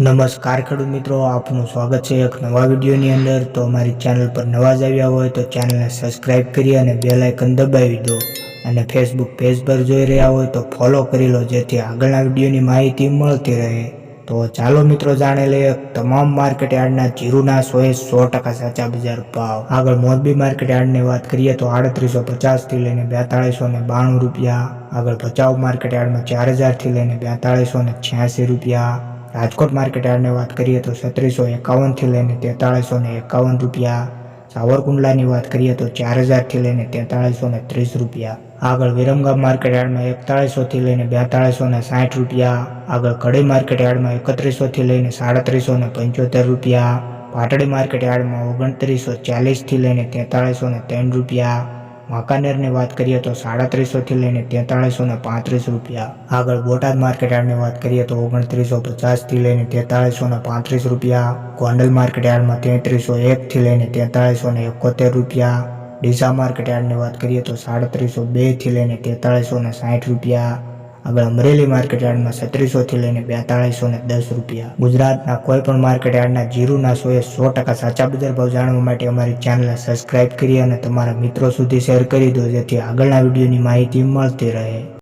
નમસ્કાર ખેડૂત મિત્રો, આપનું સ્વાગત છે એક નવા વિડીયોની અંદર. તો અમારી ચેનલ પર નવા જ આવ્યા હોય તો ચેનલને સબસ્ક્રાઇબ કરી અને બેલ આઇકન દબાવી દો. અને ફેસબુક પેજ પર જોઈ રહ્યા હોય તો ફોલો કરી લો, જેથી આગળના વિડીયોની માહિતી મળતી રહે. તો ચાલો મિત્રો, જાણી લઈએ તમામ માર્કેટ યાર્ડના જીરુના સો સો ટકા સાચા બજાર ભાવ. આગળ મોરબી માર્કેટ યાર્ડની વાત કરીએ તો આડત્રીસો પચાસથી લઈને બેતાળીસો ને બાણું રૂપિયા. આગળ ભચાઉ માર્કેટ યાર્ડમાં ચાર હજારથી લઈને બેતાળીસો ને છ્યાસી રૂપિયા. રાજકોટ માર્કેટ યાર્ડની વાત કરીએ તો છત્રીસો એકાવનથી લઈને તેતાળીસો ને એકાવન રૂપિયા. સાવરકુંડલાની વાત કરીએ તો ચાર હજારથી લઈને તેતાળીસો ને ત્રીસ રૂપિયા. આગળ વિરમગામ માર્કેટ યાર્ડમાં એકતાળીસોથી લઈને બેતાળીસો ને સાઠ રૂપિયા. આગળ કડી માર્કેટ યાર્ડમાં એકત્રીસોથી લઈને સાડત્રીસો ને પંચોતેર રૂપિયા. પાટડી માર્કેટ યાર્ડમાં ઓગણત્રીસો ચાલીસથી લઈને તેતાળીસો ને ત્રણ રૂપિયા. વાંકાનેરની વાત કરીએ તો સાડત્રીસોથી લઈને તેતાળીસો ને પાંત્રીસ રૂપિયા. આગળ બોટાદ માર્કેટ યાર્ડની વાત કરીએ તો ઓગણત્રીસો પચાસથી લઈને તેતાળીસો પાંત્રીસ રૂપિયા. ગોંડલ માર્કેટ યાર્ડમાં તેત્રીસો એકથી લઈને તેતાળીસો ને એકોતેર રૂપિયા. ડીસા માર્કેટ યાર્ડની વાત કરીએ તો સાડત્રીસો બેથી લઈને તેતાળીસો ને સાઠ રૂપિયા. આગળ અમરેલી માર્કેટ યાર્ડમાં છત્રીસોથી લઈને બેતાળીસો ને દસ રૂપિયા. ગુજરાતના કોઈ પણ માર્કેટ યાર્ડના જીરુના સો એ સો ટકા સાચા બજાર ભાવ જાણવા માટે અમારી ચેનલ સબસ્ક્રાઇબ કરી અને તમારા મિત્રો સુધી શેર કરી દો, જેથી આગળના વિડીયોની માહિતી મળતી રહે.